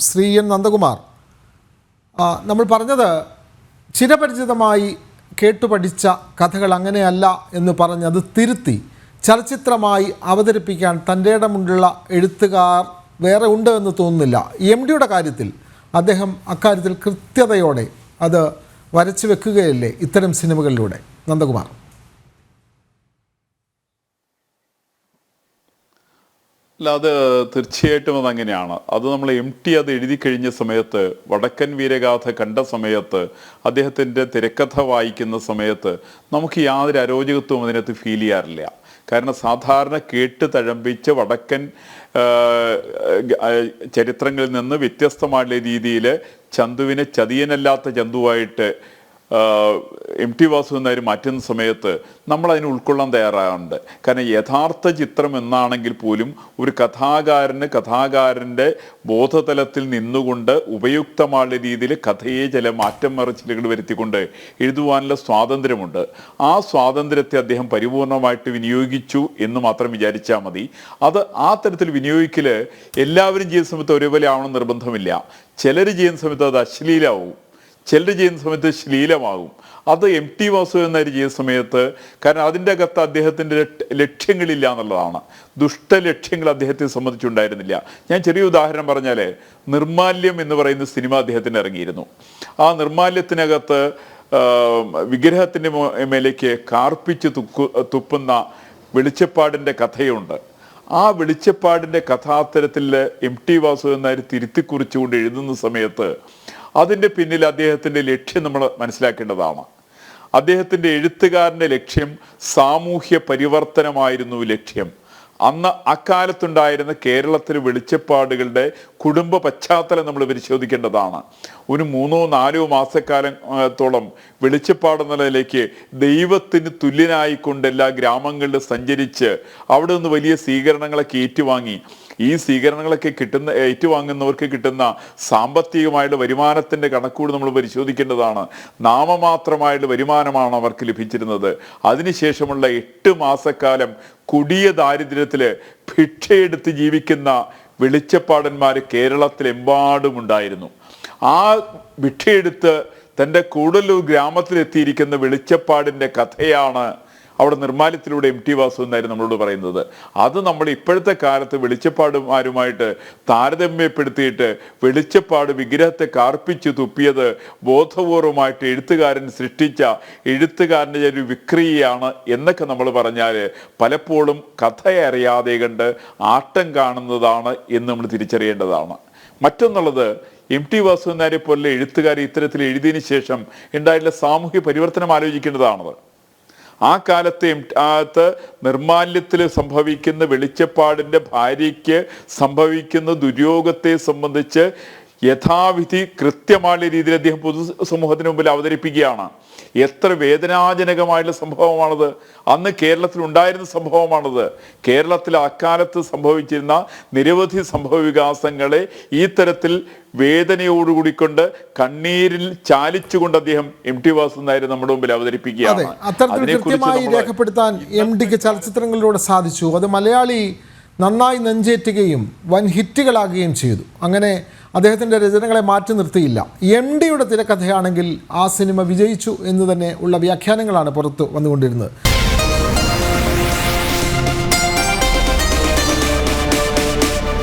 Shri N Nandakumar. നമ്മൾ പറഞ്ഞത് ചിരപരിചിതമായി കേട്ടുപഠിച്ച കഥകൾ അങ്ങനെയല്ല എന്ന് പറഞ്ഞ് അത് തിരുത്തി ചലച്ചിത്രമായി അവതരിപ്പിക്കാൻ തന്റെ ഇടമുള്ള എഴുത്തുകാർ വേറെ ഉണ്ട് എന്ന് തോന്നുന്നില്ല. എം ഡിയുടെ കാര്യത്തിൽ അദ്ദേഹം അക്കാര്യത്തിൽ കൃത്യതയോടെ അത് വരച്ചു വെക്കുകയല്ലേ ഇത്തരം സിനിമകളിലൂടെ? നന്ദകുമാർ. അല്ല അത് തീർച്ചയായിട്ടും അങ്ങനെയാണ്. അത് നമ്മൾ എം ടി അത് എഴുതി കഴിഞ്ഞ സമയത്ത് വടക്കൻ വീരഗാഥ കണ്ട സമയത്ത് അദ്ദേഹത്തിന്റെ തിരക്കഥ വായിക്കുന്ന സമയത്ത് നമുക്ക് യാതൊരു അരോചകത്വവും അതിനകത്ത് ഫീൽ ചെയ്യാറില്ല. കാരണം സാധാരണ കേട്ട് തഴമ്പിച്ച് വടക്കൻ ചരിത്രങ്ങളിൽ നിന്ന് വ്യത്യസ്തമായ രീതിയിൽ ചന്തുവിനെ ചതിയനല്ലാത്ത ചന്തുവായിട്ട് എം ടി വാസു എന്നവർ മാറ്റുന്ന സമയത്ത് നമ്മൾ അതിനെ ഉൾക്കൊള്ളാൻ തയ്യാറാകുന്നുണ്ട് കാരണം യഥാർത്ഥ ചിത്രം എന്നാണെങ്കിൽ പോലും ഒരു കഥാകാരന് കഥാകാരന്റെ ബോധതലത്തിൽ നിന്നുകൊണ്ട് ഉപയുക്തമായ രീതിയിൽ കഥയെ ചില മാറ്റം മറിച്ചിലുകൾ വരുത്തിക്കൊണ്ട് എഴുതുവാനുള്ള സ്വാതന്ത്ര്യമുണ്ട്. ആ സ്വാതന്ത്ര്യത്തെ അദ്ദേഹം പരിപൂർണമായിട്ട് വിനിയോഗിച്ചു എന്ന് മാത്രം വിചാരിച്ചാൽ മതി. അത് ആ തരത്തിൽ വിനിയോഗിക്കൽ എല്ലാവരും ചെയ്യുന്ന സമയത്ത് ഒരേപോലെ ആവണം നിർബന്ധമില്ല. ചിലർ ചെയ്യുന്ന സമയത്ത് അത് അശ്ലീലമാവും ചിലർ ചെയ്യുന്ന സമയത്ത് ശ്ലീലമാകും അത് എം ടി വാസു എന്നൊരു ചെയ്യുന്ന സമയത്ത് കാരണം അതിന്റെ അകത്ത് അദ്ദേഹത്തിന്റെ ലക്ഷ- ലക്ഷ്യങ്ങളില്ല എന്നുള്ളതാണ്. ദുഷ്ടലക്ഷ്യങ്ങൾ അദ്ദേഹത്തെ സംബന്ധിച്ചുണ്ടായിരുന്നില്ല. ഞാൻ ചെറിയ ഉദാഹരണം പറഞ്ഞാൽ നിർമാല്യം എന്ന് പറയുന്ന സിനിമ അദ്ദേഹത്തിന് ഇറങ്ങിയിരുന്നു. ആ നിർമാല്യത്തിനകത്ത് വിഗ്രഹത്തിന്റെ മേലേക്ക് കാർപ്പിച്ച് തുക്കു തുപ്പുന്ന വെളിച്ചപ്പാടിന്റെ കഥയുണ്ട്. ആ വെളിച്ചപ്പാടിന്റെ കഥാത്തരത്തിൽ എം ടി വാസു എന്നാര് തിരുത്തിക്കുറിച്ചുകൊണ്ട് എഴുതുന്ന സമയത്ത് അതിന്റെ പിന്നിൽ അദ്ദേഹത്തിന്റെ ലക്ഷ്യം നമ്മൾ മനസ്സിലാക്കേണ്ടതാണ്. അദ്ദേഹത്തിന്റെ എഴുത്തുകാരന്റെ ലക്ഷ്യം സാമൂഹ്യ പരിവർത്തനമായിരുന്നു ലക്ഷ്യം. അന്ന് അക്കാലത്തുണ്ടായിരുന്ന കേരളത്തിലെ വെളിച്ചപ്പാടുകളുടെ കുടുംബ പശ്ചാത്തലം നമ്മൾ പരിശോധിക്കേണ്ടതാണ്. ഒരു മൂന്നോ നാലോ മാസക്കാലത്തോളം വെളിച്ചപ്പാട് നിലയിലേക്ക് ദൈവത്തിന് തുല്യനായിക്കൊണ്ട് എല്ലാ ഗ്രാമങ്ങളിലും സഞ്ചരിച്ച് അവിടെ നിന്ന് വലിയ സ്വീകരണങ്ങളൊക്കെ ഏറ്റുവാങ്ങി. ഈ സ്വീകരണങ്ങളൊക്കെ കിട്ടുന്ന ഏറ്റുവാങ്ങുന്നവർക്ക് കിട്ടുന്ന സാമ്പത്തികമായുള്ള വരുമാനത്തിന്റെ കണക്കൂട് നമ്മൾ പരിശോധിക്കേണ്ടതാണ്. നാമമാത്രമായുള്ള വരുമാനമാണ് അവർക്ക് ലഭിച്ചിരുന്നത്. അതിനുശേഷമുള്ള എട്ട് മാസക്കാലം കുടിയ ദാരിദ്ര്യത്തിൽ ഭിക്ഷയെടുത്ത് ജീവിക്കുന്ന വെളിച്ചപ്പാടന്മാർ കേരളത്തിലെമ്പാടും ഉണ്ടായിരുന്നു ആ ഭിക്ഷയെടുത്ത് തന്റെ കൂടല്ലൂർ ഗ്രാമത്തിലെത്തിയിരിക്കുന്ന വെളിച്ചപ്പാടിന്റെ കഥയാണ് അവിടെ നിർമ്മാല്യത്തിലൂടെ എം ടി വാസു എന്നായിരുന്നു നമ്മളോട് പറയുന്നത്. അത് നമ്മൾ ഇപ്പോഴത്തെ കാലത്ത് വെളിച്ചപ്പാടുമാരുമായിട്ട് താരതമ്യപ്പെടുത്തിയിട്ട് വെളിച്ചപ്പാട് വിഗ്രഹത്തെ കാർപ്പിച്ച് തുപ്പിയത് ബോധപൂർവമായിട്ട് എഴുത്തുകാരൻ സൃഷ്ടിച്ച എഴുത്തുകാരന്റെ ഒരു വിക്രിയയാണ് എന്നൊക്കെ നമ്മൾ പറഞ്ഞാൽ പലപ്പോഴും കഥ അറിയാതെ കണ്ട് ആട്ടം കാണുന്നതാണ് എന്ന് നമ്മൾ തിരിച്ചറിയേണ്ടതാണ്. മറ്റൊന്നുള്ളത് എം ടി വാസുവിനാരെ പോലെ എഴുത്തുകാർ ഇത്തരത്തിൽ എഴുതിയതിനു ശേഷം ഉണ്ടായിട്ടുള്ള സാമൂഹ്യ പരിവർത്തനം ആലോചിക്കേണ്ടതാണത്. ആ കാലത്തെ അകത്ത് നിർമാല്യത്തിൽ സംഭവിക്കുന്ന വെളിച്ചപ്പാടിന്റെ ഭാര്യയ്ക്ക് സംഭവിക്കുന്ന ദുര്യോഗത്തെ സംബന്ധിച്ച് യഥാവിധി കൃത്യമായ രീതിയിൽ അദ്ദേഹം പൊതു സമൂഹത്തിന് മുമ്പിൽ അവതരിപ്പിക്കുകയാണ്. എത്ര വേദനാജനകമായുള്ള സംഭവമാണത്. അന്ന് കേരളത്തിൽ ഉണ്ടായിരുന്ന സംഭവമാണത്. കേരളത്തിൽ അക്കാലത്ത് സംഭവിച്ചിരുന്ന നിരവധി സംഭവ വികാസങ്ങളെ ഈ തരത്തിൽ വേദനയോടുകൂടിക്കൊണ്ട് കണ്ണീരിൽ ചാലിച്ചുകൊണ്ട് അദ്ദേഹം എം ടി വാസു നായർ നമ്മുടെ മുമ്പിൽ അവതരിപ്പിക്കുകയാണ്. അതിനെക്കുറിച്ച് രേഖപ്പെടുത്താൻ എം ഡിക്ക് ചലച്ചിത്രങ്ങളിലൂടെ സാധിച്ചു. അത് മലയാളി നന്നായി നെഞ്ചേറ്റുകയും വൻ ഹിറ്റുകളാകുകയും ചെയ്തു. അങ്ങനെ അദ്ദേഹത്തിന്റെ രചനകളെ മാറ്റി നിർത്തിയില്ല. എം ഡിയുടെ തിരക്കഥയാണെങ്കിൽ ആ സിനിമ വിജയിച്ചു എന്ന് തന്നെ ഉള്ള വ്യാഖ്യാനങ്ങളാണ് പുറത്തു വന്നുകൊണ്ടിരുന്നത്.